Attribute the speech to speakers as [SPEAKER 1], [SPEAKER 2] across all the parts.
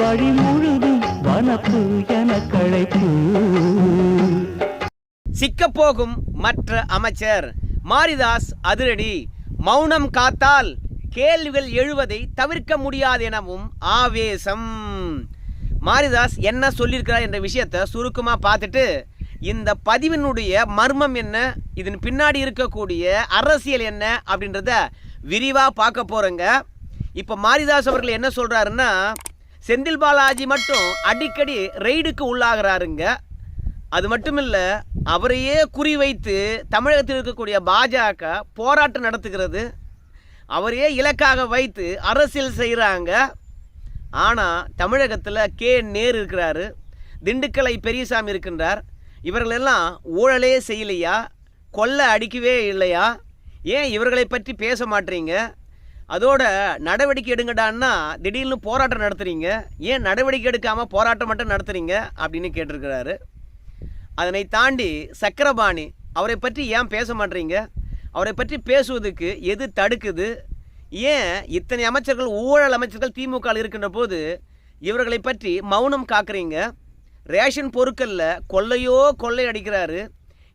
[SPEAKER 1] வழி முழுதும் வனப்பு என கழைப்பு
[SPEAKER 2] சிக்கப்போகும் மற்ற அமைச்சர் மாரிதாஸ் அதிரடி. மௌனம் காத்தால் கேள்விகள் எழுவதை தவிர்க்க முடியாது எனவும் ஆவேசம். மாரிதாஸ் என்ன சொல்லியிருக்கிறார் என்ற விஷயத்தை சுருக்கமாக பார்த்துட்டு இந்த பதிவினுடைய மர்மம் என்ன இதன் பின்னாடி இருக்கக்கூடிய அரசியல் என்ன அப்படின்றத விரிவாக பார்க்க போகிறோங்க இப்போ மாரிதாஸ் அவர்கள் என்ன சொல்கிறாருன்னா செந்தில் பாலாஜி மட்டும் அடிக்கடி ரெய்டுக்கு உள்ளாகிறாருங்க. அது மட்டும் இல்லை அவரையே குறிவைத்து தமிழகத்தில் இருக்கக்கூடிய பாஜக போராட்டம் நடத்துகிறது. அவரையே இலக்காக வைத்து அரசியல் செய்கிறாங்க ஆனால் தமிழகத்தில் கே. நேரு இருக்கிறாரு திண்டுக்கலை பெரியசாமி இருக்கின்றார். இவர்களெல்லாம் ஊழலே செய்யலையா? கொல்ல அடிக்கவே இல்லையா? ஏன் இவர்களை பற்றி பேச மாட்டீங்க? அதோட நடவடிக்கை எடுங்கடான்னா திடீர்னு போராட்டம் நடத்துறீங்க. ஏன் நடவடிக்கை எடுக்காமல் போராட்டம் மட்டும் நடத்துறீங்க? அப்படின்னு கேட்டிருக்கிறாரு. அதனை தாண்டி சக்கரபாணி அவரை பற்றி ஏன் பேச மாட்டீங்க? அவரை பற்றி பேசுவதுக்கு எது தடுக்குது? ஏன் இத்தனை அமைச்சர்கள் ஊழல் அமைச்சர்கள் திமுக இருக்கின்ற போது இவர்களை பற்றி மௌனம் காக்குறீங்க? ரேஷன் பொருட்களில் கொள்ளையோ கொள்ளை அடிக்கிறாரு.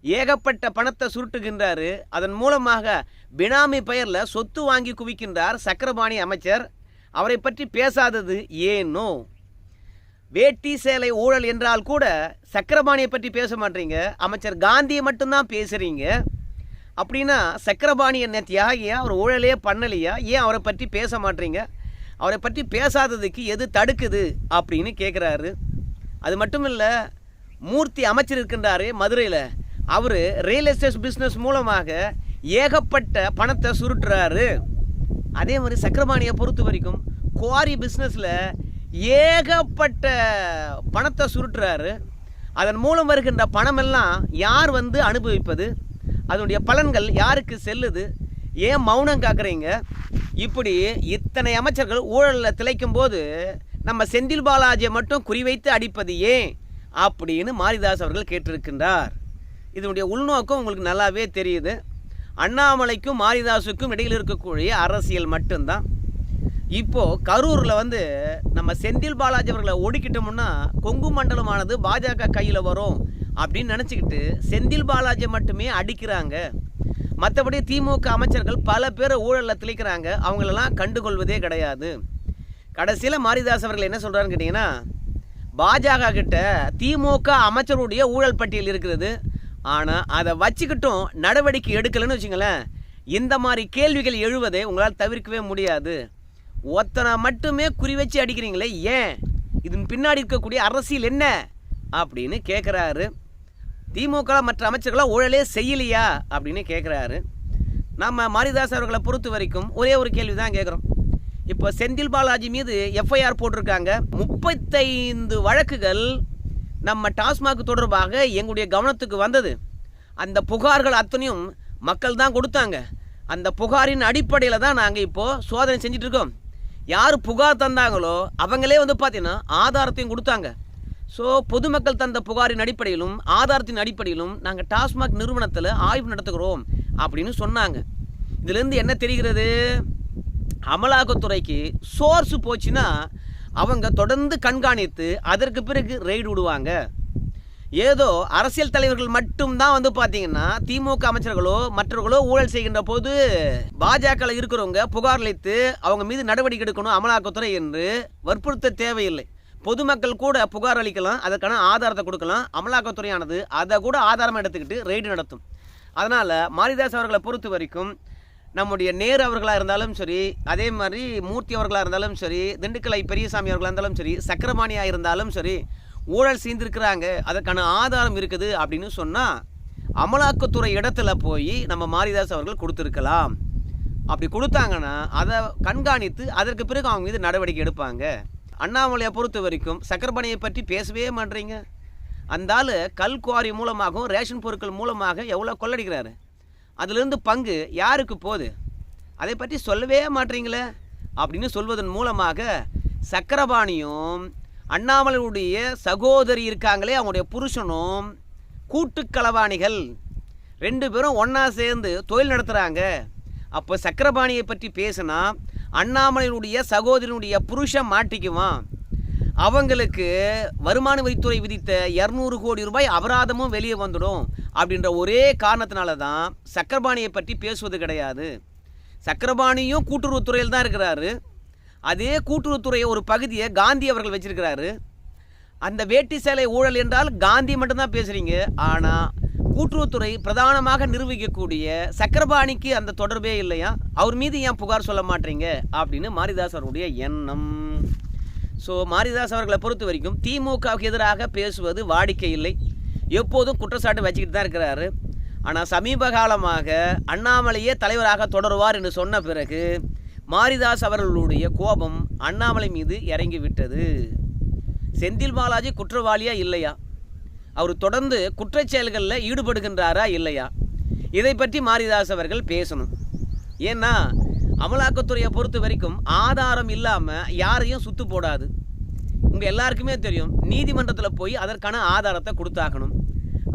[SPEAKER 2] ஏகப்பட்ட பணத்தை சுருட்டுகின்றாரு. அதன் மூலமாக பினாமி பெயரில் சொத்து வாங்கி குவிக்கின்றார் சக்கரபாணி அமைச்சர். அவரை பற்றி பேசாதது ஏனோ? வேட்டி சேலை ஊழல் என்றால் கூட சக்கரபாணியை பற்றி பேச மாட்டீங்க. அமைச்சர் காந்தியை மட்டும்தான் பேசுகிறீங்க அப்படின்னா சக்கரபாணி என்ன தியாகியா? அவர் ஊழலே பண்ணலையா? ஏன் அவரை பற்றி பேச மாட்டீங்க? அவரை பற்றி பேசாததுக்கு எது தடுக்குது அப்படின்னு கேட்குறாரு அது மட்டும் இல்லை மூர்த்தி அமைச்சர் இருக்கின்றாரு மதுரையில். அவர் ரியல் எஸ்டேட் பிஸ்னஸ் மூலமாக ஏகப்பட்ட பணத்தை சுருட்டுறாரு. அதே மாதிரி சக்கரபாணியை பொறுத்த வரைக்கும் குவாரி பிஸ்னஸில் ஏகப்பட்ட பணத்தை சுருட்டுறாரு. அதன் மூலம் வருகின்ற பணமெல்லாம் யார் வந்து அனுபவிப்பது? அதனுடைய பலன்கள் யாருக்கு செல்லுது? ஏன் மௌனம் காக்குறீங்க? இப்படி இத்தனை அமைச்சர்கள் ஊழலில் திளைக்கும் போது நம்ம செந்தில் பாலாஜியை மட்டும் குறிவைத்து அடிப்பது ஏன்? அப்படின்னு மாரிதாஸ் அவர்கள் கேட்டிருக்கின்றார். இதனுடைய உள்நோக்கம் உங்களுக்கு நல்லாவே தெரியுது. அண்ணாமலைக்கும் மாரிதாஸுக்கும் இடையில் இருக்கக்கூடிய அரசியல் மட்டும்தான். இப்போது கரூரில் வந்து நம்ம செந்தில் பாலாஜி அவர்களை ஒடுக்கிட்டோம்னா கொங்கு மண்டலமானது பாஜக கையில் வரும் அப்படின்னு நினச்சிக்கிட்டு செந்தில் பாலாஜி மட்டுமே அடிக்கிறாங்க. மற்றபடி திமுக அமைச்சர்கள் பல பேர் ஊழலில் திளைக்கிறாங்க அவங்களெல்லாம் கண்டுகொள்வதே கிடையாது. கடைசியில் மாரிதாஸ் அவர்கள் என்ன சொல்கிறாருன்னு கேட்டிங்கன்னா பாஜக கிட்ட திமுக அமைச்சருடைய ஊழல் பட்டியல் இருக்கிறது. ஆனால் அதை வச்சுக்கிட்டும் நடவடிக்கை எடுக்கலைன்னு வச்சுங்களேன் இந்த மாதிரி கேள்விகள் எழுவதை உங்களால் தவிர்க்கவே முடியாது. ஒத்தனை மட்டுமே குறி வச்சு அடிக்கிறீங்களே ஏன்? இதன் பின்னாடி இருக்கக்கூடிய அரசியல் என்ன? அப்படின்னு கேட்குறாரு திமுக மற்ற அமைச்சர்களாக ஊழலே செய்யலையா? அப்படின்னு கேட்குறாரு நம்ம மாரிதாஸ் அவர்களை பொறுத்த வரைக்கும் ஒரே ஒரு கேள்வி தான் கேட்குறோம் இப்போ செந்தில் பாலாஜி மீது எஃப்ஐஆர் போட்டிருக்காங்க. முப்பத்தைந்து வழக்குகள் நம்ம டாஸ்மாக் தொடர்பாக எங்களுடைய கவனத்துக்கு வந்தது. அந்த புகார்கள் அத்தனையும் மக்கள் தான் கொடுத்தாங்க. அந்த புகாரின் அடிப்படையில் தான் நாங்கள் இப்போது சோதனை செஞ்சிட்ருக்கோம் யார் புகார் தந்தாங்களோ அவங்களே வந்து பார்த்தீங்கன்னா ஆதாரத்தையும் கொடுத்தாங்க. ஸோ பொதுமக்கள் தந்த புகாரின் அடிப்படையிலும் ஆதாரத்தின் அடிப்படையிலும் நாங்கள் டாஸ்மாக் நிறுவனத்தில் ஆய்வு நடத்துகிறோம் அப்படின்னு சொன்னாங்க. இதுலேருந்து என்ன தெரிகிறது? அமலாக்கத்துறைக்கு சோர்ஸு போச்சுன்னா அவங்க தொடர்ந்து கண்காணித்து அதற்கு பிறகு ரெய்டு விடுவாங்க. ஏதோ அரசியல் தலைவர்கள் மட்டும்தான் வந்து பார்த்தீங்கன்னா திமுக அமைச்சர்களோ மற்றவர்களோ ஊழல் செய்கின்ற போது பாஜக இருக்கிறவங்க புகார் அளித்து அவங்க மீது நடவடிக்கை எடுக்கணும் அமலாக்கத்துறை என்று வற்புறுத்த தேவையில்லை. பொதுமக்கள் கூட புகார் அளிக்கலாம் அதற்கான ஆதாரத்தை கொடுக்கலாம் அமலாக்கத்துறையானது அதை கூட ஆதாரமாக எடுத்துக்கிட்டு ரெய்டு நடத்தும். அதனால் மாரிதாஸ் அவர்களை பொறுத்த வரைக்கும் நம்முடைய நேரு அவர்களாக இருந்தாலும் சரி அதே மாதிரி மூர்த்தி அவர்களாக இருந்தாலும் சரி திண்டுக்கலை பெரியசாமி அவர்களாக இருந்தாலும் சரி சக்கரபாணியாக இருந்தாலும் சரி ஊழல் செய்திருக்கிறாங்க அதற்கான ஆதாரம் இருக்குது அப்படின்னு சொன்னால் அமலாக்கத்துறை இடத்துல போய் நம்ம மாரிதாஸ் அவர்கள் கொடுத்துருக்கலாம். அப்படி கொடுத்தாங்கன்னா அதை கண்காணித்து அதற்கு பிறகு அவங்க மீது நடவடிக்கை எடுப்பாங்க. அண்ணாமலையை பொறுத்த வரைக்கும் சக்கரபாணியை பற்றி பேசவே மாட்டேறீங்க அந்த ஆள் கல் குவாரி மூலமாகவும் ரேஷன் பொருட்கள் மூலமாக எவ்வளோ கொள்ளடிக்கிறாரு. அதுலேருந்து பங்கு யாருக்கு போகுது? அதை பற்றி சொல்லவே மாட்டீங்களே? அப்படின்னு சொல்வதன் மூலமாக சக்கரபாணியும் அண்ணாமலையுடைய சகோதரி இருக்காங்களே அவங்களுடைய புருஷனும் கூட்டுக்களவாணிகள் ரெண்டு பேரும் ஒன்றா சேர்ந்து தொழில் நடத்துகிறாங்க அப்போ சக்கரபாணியை பற்றி பேசினா அண்ணாமலையினுடைய சகோதரனுடைய புருஷன் மாட்டிக்குவான். அவங்களுக்கு வருமான வரித்துறை விதித்த இரநூறு கோடி ரூபாய் அபராதமும் வெளியே வந்துடும் அப்படின்ற ஒரே காரணத்தினால தான் சக்கரபாணியை பற்றி பேசுவது கிடையாது. சக்கரபாணியும் கூட்டுறவுத்துறையில் தான் இருக்கிறாரு. அதே கூட்டுறவுத்துறை ஒரு பகுதியை காந்தி அவர்கள் வச்சிருக்கிறாரு. அந்த வேட்டி சேலை ஊழல் என்றால் காந்தி மட்டும்தான் பேசுகிறீங்க ஆனால் கூட்டுறவுத்துறை பிரதானமாக நிரூபிக்கக்கூடிய சக்கரபாணிக்கு அந்த தொடர்பே இல்லையா? அவர் மீது ஏன் புகார் சொல்ல மாட்டீங்க? அப்படின்னு மாரிதாஸ் அவருடைய எண்ணம். ஸோ மாரிதாஸ் அவர்களை பொறுத்த வரைக்கும் திமுகவுக்கு எதிராக பேசுவது வாடிக்கை இல்லை எப்போதும் குற்றச்சாட்டு வச்சுக்கிட்டு தான் இருக்கிறாரு. ஆனால் சமீப காலமாக அண்ணாமலையே தலைவராக தொடருவார் என்று சொன்ன பிறகு மாரிதாஸ் அவர்களுடைய கோபம் அண்ணாமலை மீது இறங்கி விட்டது. செந்தில் பாலாஜி குற்றவாளியா இல்லையா? அவர் தொடர்ந்து குற்றச்செயல்களில் ஈடுபடுகின்றாரா இல்லையா? இதை பற்றி மாரிதாஸ் அவர்கள் பேசணும். ஏன்னா அமலாக்கத்துறையை பொறுத்த வரைக்கும் ஆதாரம் இல்லாமல் யாரையும் சுத்து போடாது. உங்கள் எல்லாருக்குமே தெரியும் நீதிமன்றத்தில் போய் அதற்கான ஆதாரத்தை கொடுத்தாக்கணும்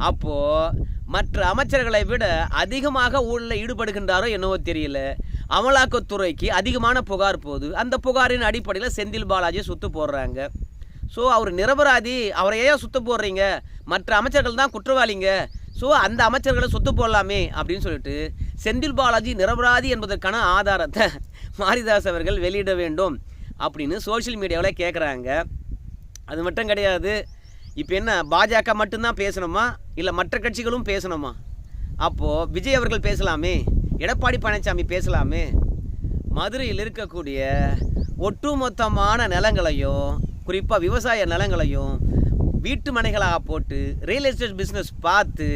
[SPEAKER 2] அப்போது மற்ற அமைச்சர்களை விட அதிகமாக ஊழலில் ஈடுபடுகின்றாரோ என்னவோ தெரியல. அமலாக்கத்துறைக்கு அதிகமான புகார் போகுது. அந்த புகாரின் அடிப்படையில் செந்தில் பாலாஜி சுத்து போடுறாங்க. ஸோ அவர் நிரபராதி அவரை ஏன் சுத்து போடுறீங்க? மற்ற அமைச்சர்கள் தான் குற்றவாளிங்க. ஸோ அந்த அமைச்சர்களை சொத்து போடலாமே அப்படின்னு சொல்லிட்டு செந்தில் பாலாஜி நிரபராதி என்பதற்கான ஆதாரத்தை மாரிதாஸ் அவர்கள் வெளியிட வேண்டும் அப்படின்னு சோஷியல் மீடியாவில் கேட்குறாங்க அது மட்டும் கிடையாது. இப்போ என்ன பாஜக மட்டும்தான் பேசணுமா? இல்லை மற்ற கட்சிகளும் பேசணுமா? அப்போது விஜய் அவர்கள் பேசலாமே? எடப்பாடி பழனிசாமி பேசலாமே? மதுரையில் இருக்கக்கூடிய ஒட்டுமொத்தமான நிலங்களையும் குறிப்பாக விவசாய நிலங்களையும் வீட்டு மனைகளாக போட்டு ரியல் எஸ்டேட் பிஸ்னஸ் பார்த்து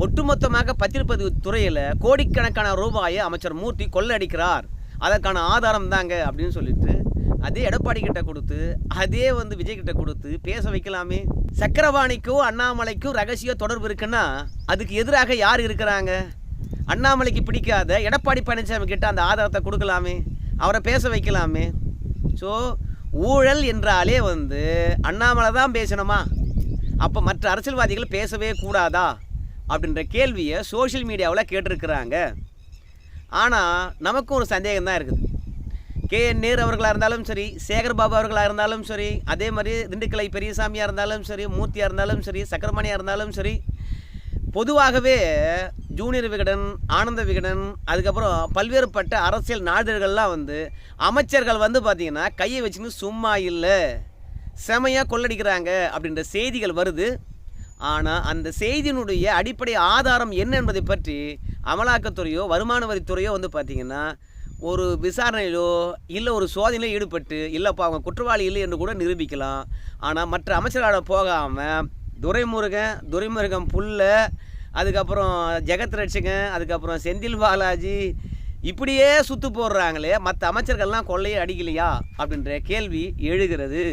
[SPEAKER 2] ஒட்டுமொத்தமாக பத்திரப்பதிவு துறையில் கோடிக்கணக்கான ரூபாயை அமைச்சர் மூர்த்தி கொள்ளடிக்கிறார். அதற்கான ஆதாரம் தாங்க அப்படின்னு சொல்லிட்டு அதே எடப்பாடி கிட்ட கொடுத்து அதே வந்து விஜய் கிட்ட கொடுத்து பேச வைக்கலாமே. சக்கரவாணிக்கும் அண்ணாமலைக்கும் ரகசிய தொடர்பு இருக்குன்னா அதுக்கு எதிராக யார் இருக்கிறாங்க? அண்ணாமலைக்கு பிடிக்காத எடப்பாடி பழனிசாமி கிட்ட அந்த ஆதாரத்தை கொடுக்கலாமே. அவரை பேச வைக்கலாமே. ஸோ ஊழல் என்றாலே வந்து அண்ணாமலை தான் பேசணுமா? அப்போ மற்ற அரசியல்வாதிகள் பேசவே கூடாதா? அப்படின்ற கேள்வியை சோஷியல் மீடியாவில் கேட்டிருக்கிறாங்க. ஆனால் நமக்கும் ஒரு சந்தேகம் தான் இருக்குது. கே என் நேரு அவர்களாக இருந்தாலும் சரி சேகர் பாபு அவர்களாக இருந்தாலும் சரி அதே மாதிரி திண்டுக்கலை பெரியசாமியாக இருந்தாலும் சரி மூர்த்தியாக இருந்தாலும் சரி சக்கரமணியாக இருந்தாலும் சரி பொதுவாகவே ஜூனியர் விகடன் ஆனந்த விகடன் அதுக்கப்புறம் பல்வேறுபட்ட அரசியல் நாளிதழ்கள்லாம் வந்து அமைச்சர்கள் வந்து பார்த்திங்கன்னா கையை வச்சுன்னு சும்மா இல்லை செமையாக கொள்ளடிக்கிறாங்க அப்படின்ற செய்திகள் வருது. ஆனால் அந்த செய்தியினுடைய அடிப்படை ஆதாரம் என்ன என்பதை பற்றி அமலாக்கத்துறையோ வருமான வரித்துறையோ வந்து பார்த்திங்கன்னா ஒரு விசாரணையிலோ இல்லை ஒரு சோதனையிலோ ஈடுபட்டு இல்லைப்பா அவங்க குற்றவாளி இல்லை என்று கூட நிரூபிக்கலாம். ஆனால் மற்ற அமைச்சரோட போகாமல் துரைமுருகன் துரைமுருகன் புல்ல அதுக்கப்புறம் ஜெகத் ரட்சகன் அதுக்கப்புறம் செந்தில் பாலாஜி இப்படியே சுற்று போடுறாங்களே மற்ற அமைச்சர்கள்லாம் கொள்ளையே அடிக்கலையா? அப்படின்ற கேள்வி எழுகிறது.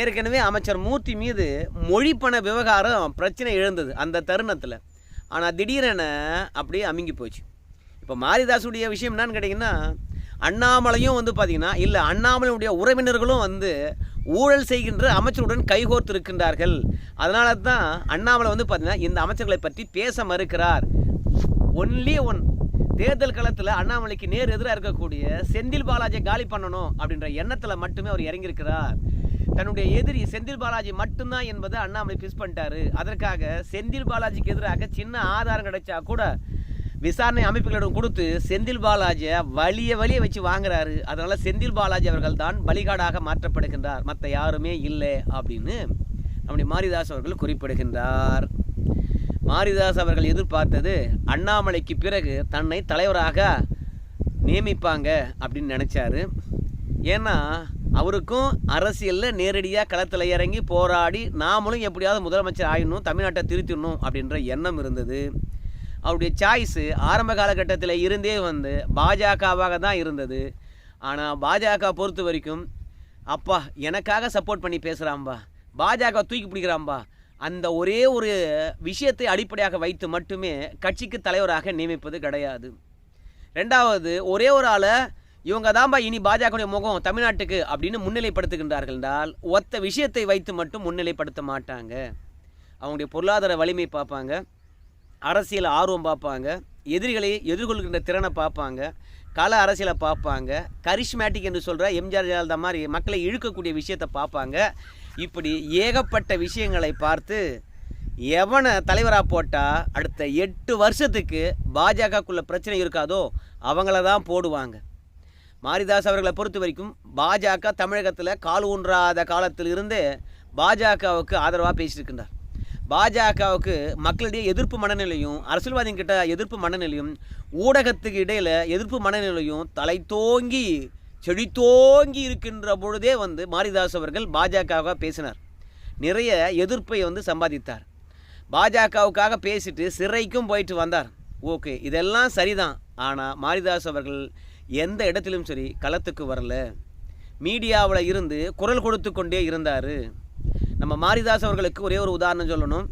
[SPEAKER 2] ஏற்கனவே அமைச்சர் மூர்த்தி மீது மொழிப்பண விவகாரம் பிரச்சனை எழுந்தது அந்த தருணத்தில். ஆனால் திடீரென அப்படியே அமுங்கி போச்சு. இப்போ மாரிதாசுடைய விஷயம் என்னன்னு கேட்டிங்கன்னா அண்ணாமலையும் வந்து பார்த்திங்கன்னா இல்லை அண்ணாமலையுடைய உறவினர்களும் வந்து ஊழல் செய்கின்ற அமைச்சருடன் கைகோர்த்து இருக்கின்றார்கள் அதனால தான் அண்ணாமலை வந்து பார்த்திங்கன்னா இந்த அமைச்சர்களை பற்றி பேச மறுக்கிறார். ஒன்லி ஒன் தேர்தல் களத்தில் அண்ணாமலைக்கு நேர் எதிராக இருக்கக்கூடிய செந்தில் பாலாஜியை காலி பண்ணணும் அப்படின்ற எண்ணத்தில் மட்டுமே அவர் இறங்கியிருக்கிறார். தன்னுடைய எதிரி செந்தில் பாலாஜி மட்டும்தான் என்பதை அண்ணாமலை பிஸ் பண்ணிட்டாரு. அதற்காக செந்தில் பாலாஜிக்கு எதிராக சின்ன ஆதாரம் கிடைச்சா கூட விசாரணை அமைப்புகளிடம் கொடுத்து செந்தில் பாலாஜியை வலிய வலிய வச்சு வாங்குறாரு. அதனால செந்தில் பாலாஜி அவர்கள் தான் பலிகாடாக மாற்றப்படுகின்றார். மற்ற யாருமே இல்லை அப்படின்னு நம்முடைய மாரிதாஸ் அவர்கள் குறிப்பிடுகின்றார். மாரிதாஸ் அவர்கள் எதிர்பார்த்தது அண்ணாமலைக்கு பிறகு தன்னை தலைவராக நியமிப்பாங்க அப்படின்னு நினச்சாரு. ஏன்னா அவருக்கும் அரசியலில் நேரடியாக களத்தில் இறங்கி போராடி நாமளும் எப்படியாவது முதலமைச்சர் ஆயிடணும் தமிழ்நாட்டை திருத்திடணும் அப்படின்ற எண்ணம் இருந்தது. அவருடைய சாய்ஸு ஆரம்ப காலகட்டத்தில் இருந்தே வந்து பாஜகவாக தான் இருந்தது. ஆனால் பாஜக பொறுத்த வரைக்கும் அப்பா எனக்காக சப்போர்ட் பண்ணி பேசுகிறாம்பா பாஜக தூக்கி பிடிக்கிறாம்பா அந்த ஒரே ஒரு விஷயத்தை அடிப்படையாக வைத்து மட்டுமே கட்சிக்கு தலைவராக நியமிப்பது கிடையாது. ரெண்டாவது ஒரே ஒரு ஆளை இவங்க தான்பா இனி பாஜகவுடைய முகம் தமிழ்நாட்டுக்கு அப்படின்னு முன்னிலைப்படுத்துகின்றார்கள் என்றால் ஒத்த விஷயத்தை வைத்து மட்டும் முன்னிலைப்படுத்த மாட்டாங்க. அவங்களுடைய பொருளாதார வலிமை பார்ப்பாங்க. அரசியல் ஆர்வம் பார்ப்பாங்க. எதிரிகளை எதிர்கொள்கின்ற திறனை பார்ப்பாங்க. கள அரசியலை பார்ப்பாங்க. கரிஷ்மேட்டிக் என்று சொல்கிற எம்ஜிஆர் ஜெயலலிதா மாதிரி மக்களை இழுக்கக்கூடிய விஷயத்தை பார்ப்பாங்க. இப்படி ஏகப்பட்ட விஷயங்களை பார்த்து எவனை தலைவராக போட்டால் அடுத்த எட்டு வருஷத்துக்கு பாஜகக்குள்ள பிரச்சனை இருக்காதோ அவங்கள தான் போடுவாங்க. மாரிதாஸ் அவர்களை பொறுத்த வரைக்கும் பாஜக தமிழகத்தில் கால் ஊன்றாத காலத்தில் இருந்தே பாஜகவுக்கு ஆதரவாக பேசியிருக்கின்றார். பாஜகவுக்கு மக்களிடையே எதிர்ப்பு மனநிலையும் அரசியல்வாதிகிட்ட எதிர்ப்பு மனநிலையும் ஊடகத்துக்கு இடையில் எதிர்ப்பு மனநிலையும் தலை தோங்கி செழித்தோங்கி இருக்கின்ற பொழுதே வந்து மாரிதாஸ் அவர்கள் பாஜகவாக பேசினார். நிறைய எதிர்ப்பை வந்து சம்பாதித்தார். பாஜகவுக்காக பேசிட்டு சிறைக்கும் போயிட்டு வந்தார். ஓகே இதெல்லாம் சரிதான். ஆனால் மாரிதாஸ் அவர்கள் எந்த இடத்திலும் சரி களத்துக்கு வரல. மீடியாவில் இருந்து குரல் கொடுத்து கொண்டே இருந்தார். நம்ம மாரிதாஸ் அவர்களுக்கு ஒரே ஒரு உதாரணம் சொல்லணும்.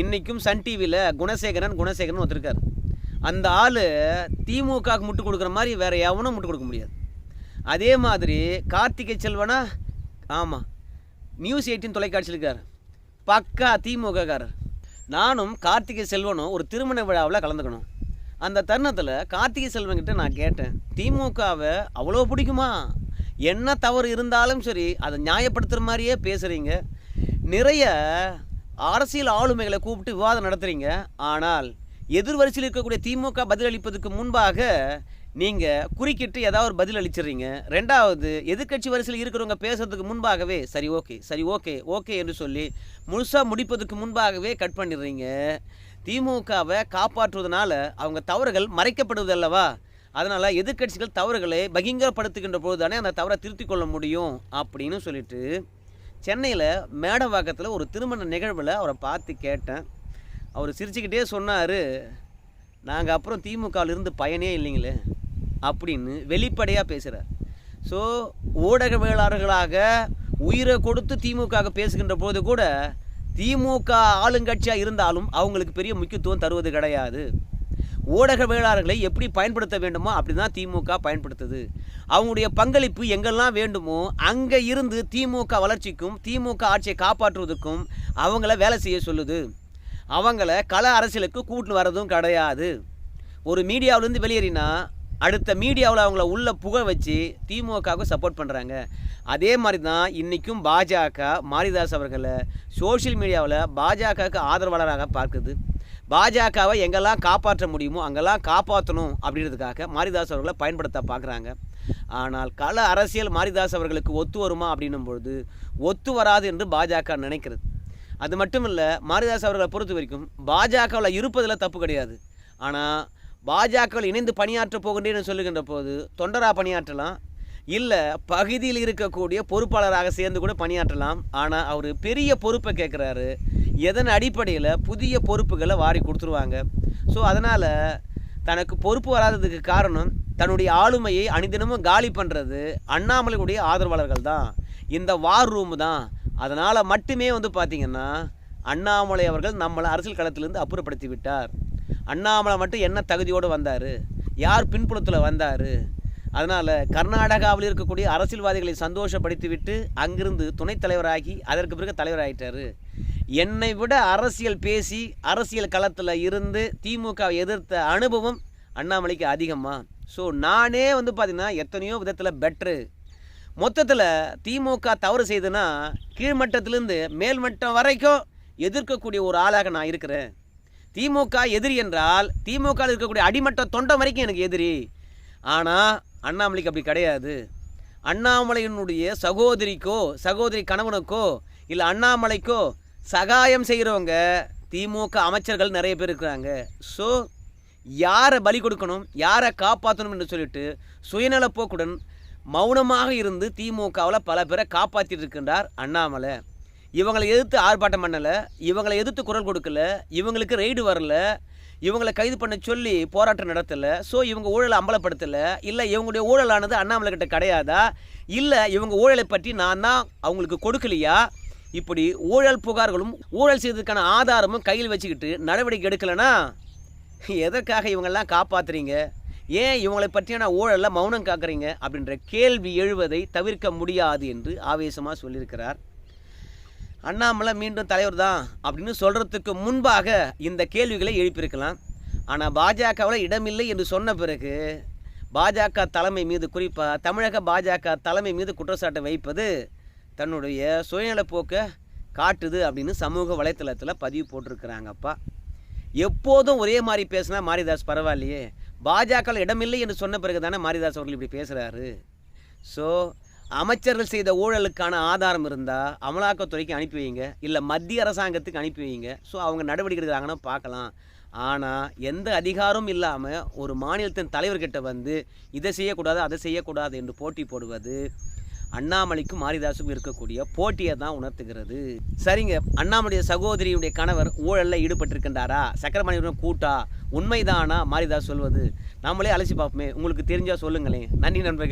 [SPEAKER 2] இன்றைக்கும் சன் டிவியில் குணசேகரன் குணசேகரன் ஒருத்தருக்கார் அந்த ஆள் திமுகவுக்கு முட்டு கொடுக்குற மாதிரி வேறு எவனும் முட்டு கொடுக்க முடியாது. அதே மாதிரி கார்த்திகை செல்வனா ஆமாம் நியூஸ் எயிட்டின் தொலைக்காட்சியில் இருக்கார். பக்கா திமுககாரர். நானும் கார்த்திகை செல்வனும் ஒரு திருமண விழாவில் கலந்துக்கணும். அந்த தருணத்தில் கார்த்திகை செல்வன்கிட்ட நான் கேட்டேன் திமுகவை அவ்வளோ பிடிக்குமா? என்ன தவறு இருந்தாலும் சரி அதை நியாயப்படுத்துகிற மாதிரியே பேசுகிறீங்க நிறைய அரசியல் ஆளுமைகளை கூப்பிட்டு விவாதம் நடத்துகிறீங்க ஆனால் எதிர்வரிசையில் இருக்கக்கூடிய திமுக பதிலளிப்பதற்கு முன்பாக நீங்கள் குறுக்கிட்டு ஏதாவது ஒரு பதில் அளிச்சிடுறீங்க. ரெண்டாவது எதிர்க்கட்சி வரிசையில் இருக்கிறவங்க பேசுறதுக்கு முன்பாகவே சரி ஓகே சரி ஓகே ஓகே என்று சொல்லி முழுசாக முடிப்பதற்கு முன்பாகவே கட் பண்ணிடுறீங்க. திமுகவை காப்பாற்றுவதனால அவங்க தவறுகள் மறைக்கப்படுவது அல்லவா? அதனால் எதிர்கட்சிகள் தவறுகளை பகிங்கரப்படுத்துகின்ற போது தானே அந்த தவறை திருத்திக் கொள்ள முடியும் அப்படின்னு சொல்லிட்டு சென்னையில் மேடவாக்கத்தில் ஒரு திருமண நிகழ்வில் அவரை பார்த்து கேட்டேன். அவர் சிரிச்சுக்கிட்டே சொன்னார் நாங்கள் அப்புறம் திமுகவில் இருந்து பயனே இல்லைங்களே அப்படின்னு வெளிப்படையாக பேசுகிறார் ஸோ ஊடகவியலாளர்களாக உயிரை கொடுத்து திமுக பேசுகின்ற போது கூட திமுக ஆளுங்கட்சியாக இருந்தாலும் அவங்களுக்கு பெரிய முக்கியத்துவம் தருவது கிடையாது. ஊடகவியலாளர்களை எப்படி பயன்படுத்த வேண்டுமோ அப்படி தான் திமுக பயன்படுத்துது. அவங்களுடைய பங்களிப்பு எங்கெல்லாம் வேண்டுமோ அங்கே இருந்து திமுக வளர்ச்சிக்கும் திமுக ஆட்சியை காப்பாற்றுவதற்கும் அவங்கள வேலை செய்ய சொல்லுது. அவங்கள கள அரசியலுக்கு கூட்டு வரதும் கிடையாது. ஒரு மீடியாவிலேருந்து வெளியேறினா அடுத்த மீடியாவில் அவங்கள உள்ளே புக வச்சு திமுகவுக்கு சப்போர்ட் பண்ணுறாங்க அதே மாதிரி தான் இன்றைக்கும் பாஜக மாரிதாஸ் அவர்களை சோஷியல் மீடியாவில் பாஜகவுக்கு ஆதரவாளராக பார்க்குது. பாஜகவை எங்கெல்லாம் காப்பாற்ற முடியுமோ அங்கெல்லாம் காப்பாற்றணும் அப்படின்றதுக்காக மாரிதாஸ் அவர்களை பயன்படுத்த பார்க்குறாங்க. ஆனால் கள அரசியல் மாரிதாஸ் அவர்களுக்கு ஒத்து வருமா அப்படின்னும் பொழுது ஒத்து வராது என்று பாஜக நினைக்கிறது. அது மட்டும் இல்லை மாரிதாஸ் அவர்களை பொறுத்த வரைக்கும் பாஜகவில் இருப்பதில் தப்பு கிடையாது. ஆனால் பாஜகவில் இணைந்து பணியாற்றப் போகின்றேன் சொல்லுகின்ற போது தொண்டராக பணியாற்றலாம்? இல்லை பகுதியில் இருக்கக்கூடிய பொறுப்பாளராக சேர்ந்து கூட பணியாற்றலாம். ஆனால் அவர் பெரிய பொறுப்பை கேட்குறாரு. எதன் அடிப்படையில் புதிய பொறுப்புகளை வாரி கொடுத்துருவாங்க? ஸோ அதனால் தனக்கு பொறுப்பு வராததுக்கு காரணம் தன்னுடைய ஆளுமையை அணிதினமும் காலி பண்ணுறது அண்ணாமலையுடைய ஆதரவாளர்கள் தான். இந்த வார் ரூம் தான். அதனால் மட்டுமே வந்து பார்த்திங்கன்னா அண்ணாமலை அவர்கள் நம்மளை அரசியல் களத்திலிருந்து அப்புறப்படுத்தி விட்டார் அண்ணாமலை மட்டும் என்ன தகுதியோடு வந்தார்? யார் பின்புலத்தில் வந்தார்? அதனால் கர்நாடகாவில் இருக்கக்கூடிய அரசியல்வாதிகளை சந்தோஷப்படுத்தி விட்டு அங்கிருந்து துணைத் தலைவராகி அதற்கு பிறகு தலைவராகிட்டார் என்னை விட அரசியல் பேசி அரசியல் களத்தில் இருந்து திமுக எதிர்த்த அனுபவம் அண்ணாமலைக்கு அதிகமாக ஸோ நானே வந்து பார்த்திங்கன்னா எத்தனையோ விதத்தில் பெட்ரு மொத்தத்தில் திமுக தவறு செய்துன்னா கீழ்மட்டத்திலேருந்து மேல்மட்டம் வரைக்கும் எதிர்க்கக்கூடிய ஒரு ஆளாக நான் இருக்கிறேன். திமுக எதிரி என்றால் திமுக இருக்கக்கூடிய அடிமட்ட தொண்டம் வரைக்கும் எனக்கு எதிரி. ஆனால் அண்ணாமலைக்கு அப்படி கிடையாது. அண்ணாமலையினுடைய சகோதரிக்கோ சகோதரி கணவனுக்கோ இல்லை அண்ணாமலைக்கோ சகாயம் செய்கிறவங்க திமுக அமைச்சர்கள் நிறைய பேர் இருக்கிறாங்க. ஸோ யாரை பலி கொடுக்கணும் யாரை காப்பாற்றணும் என்று சொல்லிட்டு சுயநலப்போக்குடன் மௌனமாக இருந்து திமுகவில் பல பேரை காப்பாற்றிட்டு இருக்கின்றார் அண்ணாமலை. இவங்களை எதிர்த்து ஆர்ப்பாட்டம் பண்ணலை இவங்களை எதிர்த்து குரல் கொடுக்கல இவங்களுக்கு ரெய்டு வரல இவங்களை கைது பண்ண சொல்லி போராட்டம் நடத்தலை ஸோ இவங்க ஊழலை அம்பலப்படுத்தலை இல்லை இவங்களுடைய ஊழலானது அண்ணாமலை கிட்ட கிடையாதா இல்லை இவங்க ஊழலை பற்றி நான் தான் அவங்களுக்கு கொடுக்கலையா? இப்படி ஊழல் புகார்களும் ஊழல் செய்ததுக்கான ஆதாரமும் கையில் வச்சுக்கிட்டு நடவடிக்கை எடுக்கலைன்னா எதற்காக இவங்கெல்லாம் காப்பாத்துறீங்க? ஏன் இவங்களை பற்றியான ஊழலில் மௌனம் காக்குறீங்க? அப்படின்ற கேள்வி எழுவதை தவிர்க்க முடியாது என்று ஆவேசமாக சொல்லியிருக்கிறார் அண்ணாமலை மீண்டும் தலைவர் தான் அப்படின்னு சொல்கிறதுக்கு முன்பாக இந்த கேள்விகளை எழுப்பியிருக்கலாம். ஆனால் பாஜகவில் இடமில்லை என்று சொன்ன பிறகு பாஜக தலைமை மீது குறிப்பாக தமிழக பாஜக தலைமை மீது குற்றச்சாட்டை வைப்பது தன்னுடைய சுயநலப்போக்கை காட்டுது அப்படின்னு சமூக வலைத்தளத்தில் பதிவு போட்டிருக்கிறாங்கப்பா. எப்போதும் ஒரே மாதிரி பேசினா மாரிதாஸ் பரவாயில்லையே. பாஜகவில் இடமில்லை என்று சொன்ன பிறகு தானே மாரிதாஸ் அவர்கள் இப்படி பேசுகிறாரு ஸோ அமைச்சர்கள் செய்த ஊழலுக்கான ஆதாரம் இருந்தால் அமலாக்கத்துறைக்கு அனுப்பி வைங்க. இல்லை மத்திய அரசாங்கத்துக்கு அனுப்பி வைங்க. ஸோ அவங்க நடவடிக்கை எடுக்கிறாங்கன்னா பார்க்கலாம். ஆனால் எந்த அதிகாரமும் இல்லாமல் ஒரு மாநிலத்தின் தலைவர்கிட்ட வந்து இதை செய்யக்கூடாது அதை செய்யக்கூடாது என்று போட்டி போடுவது அண்ணாமலைக்கும் மாரிதாசுக்கும் இருக்கக்கூடிய போட்டியை தான் உணர்த்துகிறது. சரிங்க அண்ணாமலைய சகோதரியுடைய கணவர் ஊழலில் ஈடுபட்டிருக்கின்றாரா? சக்கரமணியுடன் கூட்டா? உண்மைதானா? மாரிதாஸ் சொல்வது. நம்மளே அலசி பார்ப்போமே. உங்களுக்கு தெரிஞ்சால் சொல்லுங்களேன். நன்றி நண்பர்கள்.